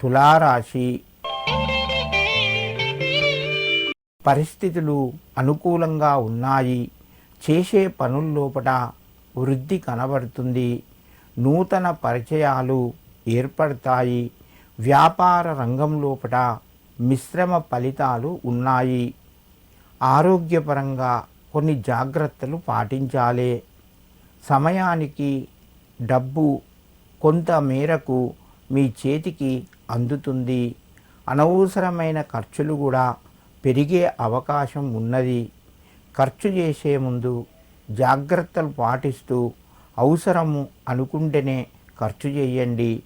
తులారాశి. పరిస్థితులు అనుకూలంగా ఉన్నాయి. చేసే పనుల్లోపట వృద్ధి కనబడుతుంది. నూతన పరిచయాలు ఏర్పడతాయి. వ్యాపార రంగం లోపట మిశ్రమ ఫలితాలు ఉన్నాయి. ఆరోగ్యపరంగా కొన్ని జాగ్రత్తలు పాటించాలి. సమయానికి డబ్బు కొంత మేరకు మీ చేతికి అందుతుంది. అనవసరమైన ఖర్చులు కూడా పెరిగే అవకాశం ఉన్నది. ఖర్చు చేసే ముందు జాగ్రత్తలు పాటిస్తూ అవసరము అనుకుంటేనే ఖర్చు చేయండి.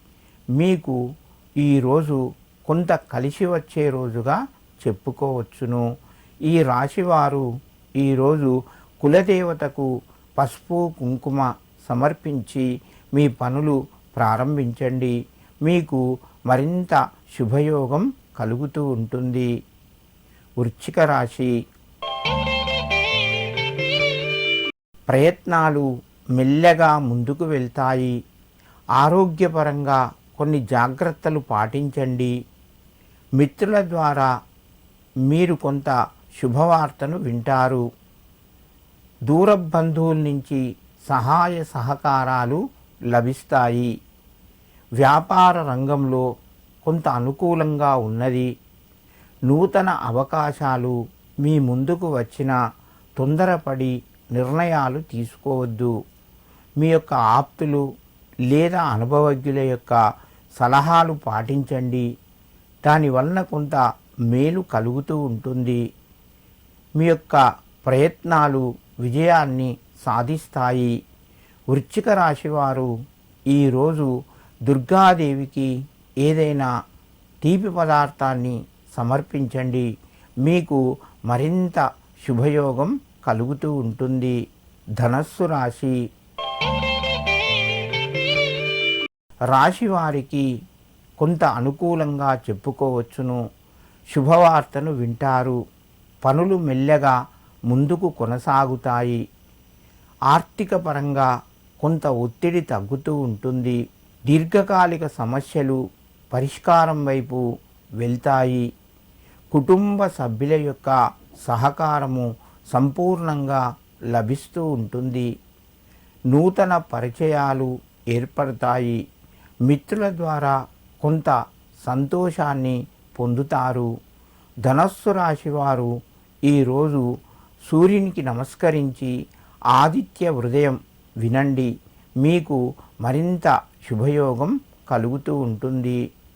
మీకు ఈరోజు కొంత కలిసి వచ్చే రోజుగా చెప్పుకోవచ్చును. ఈ రాశివారు ఈరోజు కులదేవతకు పసుపు కుంకుమ సమర్పించి మీ పనులు ప్రారంభించండి. మీకు మరింత శుభయోగం కలుగుతూ ఉంటుంది. వృచ్చిక రాశి. ప్రయత్నాలు మెల్లగా ముందుకు వెళ్తాయి. ఆరోగ్యపరంగా కొన్ని జాగ్రత్తలు పాటించండి. మిత్రుల ద్వారా మీరు కొంత శుభవార్తను వింటారు. దూర బంధువుల నుంచి సహాయ సహకారాలు లభిస్తాయి. వ్యాపార రంగంలో కొంత అనుకూలంగా ఉన్నది. నూతన అవకాశాలు మీ ముందుకు వచ్చిన తొందరపడి నిర్ణయాలు తీసుకోవద్దు. మీ యొక్క ఆప్తులు లేదా అనుభవజ్ఞుల యొక్క సలహాలు పాటించండి. దానివలన కొంత మేలు కలుగుతూ ఉంటుంది. మీ యొక్క ప్రయత్నాలు విజయాన్ని సాధిస్తాయి. వృశ్చిక రాశివారు ఈరోజు దుర్గాదేవికి ఏదైనా తీపి పదార్థాన్ని సమర్పించండి. మీకు మరింత శుభయోగం కలుగుతూ ఉంటుంది. ధనస్సు రాశి. రాశి వారికి కొంత అనుకూలంగా చెప్పుకోవచ్చును. శుభవార్తను వింటారు. పనులు మెల్లగా ముందుకు కొనసాగుతాయి. ఆర్థిక పరంగా కొంత ఒత్తిడి తగ్గుతూ ఉంటుంది. దీర్ఘకాలిక సమస్యలు పరిష్కారం వైపు వెళ్తాయి. కుటుంబ సభ్యుల యొక్క సహకారము సంపూర్ణంగా లభిస్తూ ఉంటుంది. నూతన పరిచయాలు ఏర్పడతాయి. మిత్రుల ద్వారా కొంత సంతోషాన్ని పొందుతారు. ధనస్సు రాశి వారు ఈరోజు సూర్యునికి నమస్కరించి ఆదిత్య హృదయం వినండి. మీకు మరింత శుభయోగం కలుగుతూ ఉంటుంది.